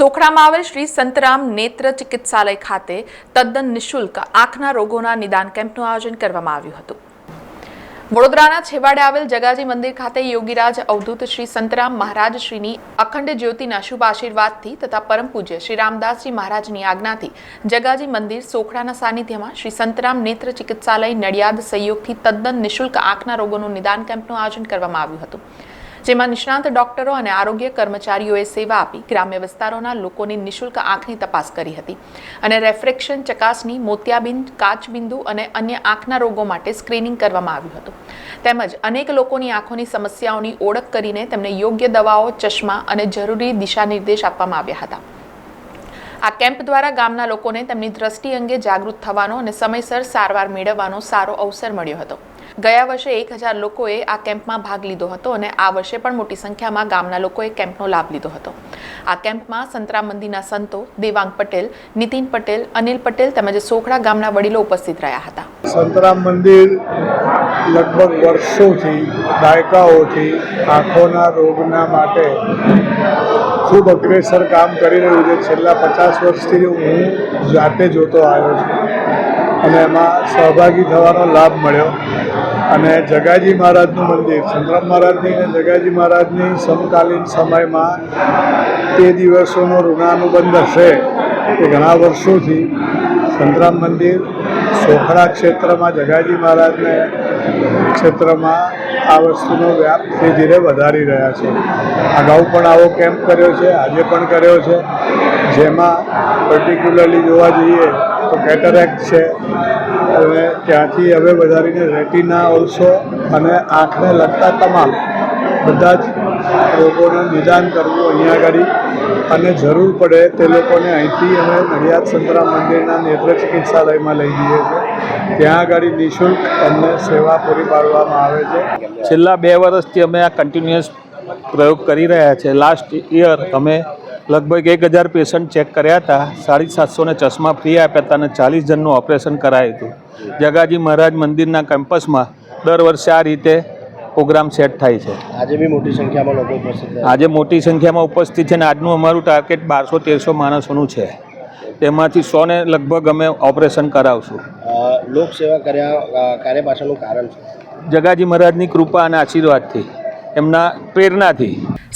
સોખડામાં આવેલ શ્રી સંતરામ નેત્ર ચિકિત્સાલય ખાતે તદ્દન નિઃશુલ્ક આંખના રોગોના નિદાન કેમ્પનું આયોજન કરવામાં આવ્યું હતું. વડોદરાના છેવાડે આવેલ જગાજી મંદિર ખાતે યોગીરાજ અવધૂત શ્રી સંતરામ મહારાજ શ્રીની અખંડ જ્યોતિના શુભ આશીર્વાદથી તથા પરમ પૂજ્ય શ્રી રામદાસજી મહારાજની આજ્ઞાથી જગાજી મંદિર સોખડાના સાનિધ્યમાં શ્રી સંતરામ નેત્ર ચિકિત્સાલય નડિયાદ સહયોગથી તદ્દન નિઃશુલ્ક આંખના રોગોનું નિદાન કેમ્પનું આયોજન કરવામાં આવ્યું હતું. જેમાં નિષ્ણાંત ડોક્ટરો અને આરોગ્ય કર્મચારીઓએ સેવા આપી ગ્રામ્ય વિસ્તારોના લોકોની નિઃશુલ્ક આંખની તપાસ કરી હતી. અને રેફ્રેક્શન ચકાસણી, મોતિયાબિંદ, કાચબિંદુ અને અન્ય આંખના રોગો માટે સ્ક્રીનિંગ કરવામાં આવ્યું હતું. તેમજ અનેક લોકોની આંખોની સમસ્યાઓની ઓળખ કરીને તેમને યોગ્ય દવાઓ, ચશ્મા અને જરૂરી દિશા નિર્દેશ આપવામાં આવ્યા હતા. આ કેમ્પ દ્વારા ગામના લોકોને તેમની દ્રષ્ટિ અંગે જાગૃત થવાનો અને સમયસર સારવાર મેળવવાનો સારો અવસર મળ્યો હતો. ગયા વર્ષે એક હજાર લોકોએ આ કેમ્પમાં ભાગ લીધો હતો અને આ વર્ષે પણ મોટી સંખ્યામાં ગામના લોકોએ કેમ્પનો લાભ લીધો હતો. આ કેમ્પમાં સંતરા મંદિરના સંતો દેવાંગ પટેલ, નીતિન પટેલ, અનિલ પટેલ તેમજ સોખડા ગામના વડીલો ઉપસ્થિત રહ્યા હતા. સંતરામ મંદિર લગભગ વર્ષોથી, દાયકાઓથી આંખોના રોગના માટે ખૂબ અગ્રેસર કામ કરી રહ્યું છે. છેલ્લા પચાસ વર્ષથી હું જાતે જોતો આવ્યો છું અને એમાં સહભાગી થવાનો લાભ મળ્યો. અને જગાજી મહારાજનું મંદિર, સંતરામ મહારાજની અને જગાજી મહારાજની સમકાલીન સમયમાં તે દિવસોનો ઋણાનુબંધ હશે કે ઘણા વર્ષોથી સંતરામ મંદિર સોખડા ક્ષેત્રમાં, જગાજી મહારાજને ક્ષેત્રમાં આ વસ્તુનો વ્યાપ ધીરે ધીરે વધારી રહ્યા છે. અગાઉ પણ આવો કેમ્પ કર્યો છે, આજે પણ કર્યો છે. જેમાં પર્ટિક્યુલરલી જોવા જઈએ તો કેટરેક્ટ છે અને ત્યાંથી હવે વધારીને રેટિના ઓલ્સો અને આંખને લગતા તમામ બધા જ રોગોનું નિદાન કરવું અહીંયા આગળ. અને જરૂર પડે તે લોકોને અહીંથી અમે નડિયાદ સંતરા મંદિરના નેત્ર ચિકિત્સાલયમાં લઈ જઈએ છીએ. ત્યાં આગળ નિઃશુલ્ક અમને સેવા પૂરી પાડવામાં આવે છે. છેલ્લા બે વર્ષથી અમે આ કન્ટિન્યુઅસ પ્રયોગ કરી રહ્યા છે. લાસ્ટ યર અમે લગભગ એક હજાર પેશન્ટ ચેક કર્યા હતા. સાડી સાતસોને ચશ્મા ફ્રી આપ્યા હતા અને ચાલીસ જણનું ઓપરેશન કરાયું હતું. જગાજી મહારાજ મંદિરના કેમ્પસમાં દર વર્ષે આ રીતે પ્રોગ્રામ સેટ થાય છે. આજે બી મોટી સંખ્યામાં લોકો ઉપસ્થિત આજે મોટી સંખ્યામાં ઉપસ્થિત છે અને આજનું અમારું ટાર્ગેટ બારસો તેરસો માણસોનું છે. તેમાંથી સોને લગભગ અમે ઓપરેશન કરાવશું. લોકસેવા કર્યા કાર્ય પાછળનું કારણ છે જગાજી મહારાજની કૃપા અને આશીર્વાદથી એમના પ્રેરણાથી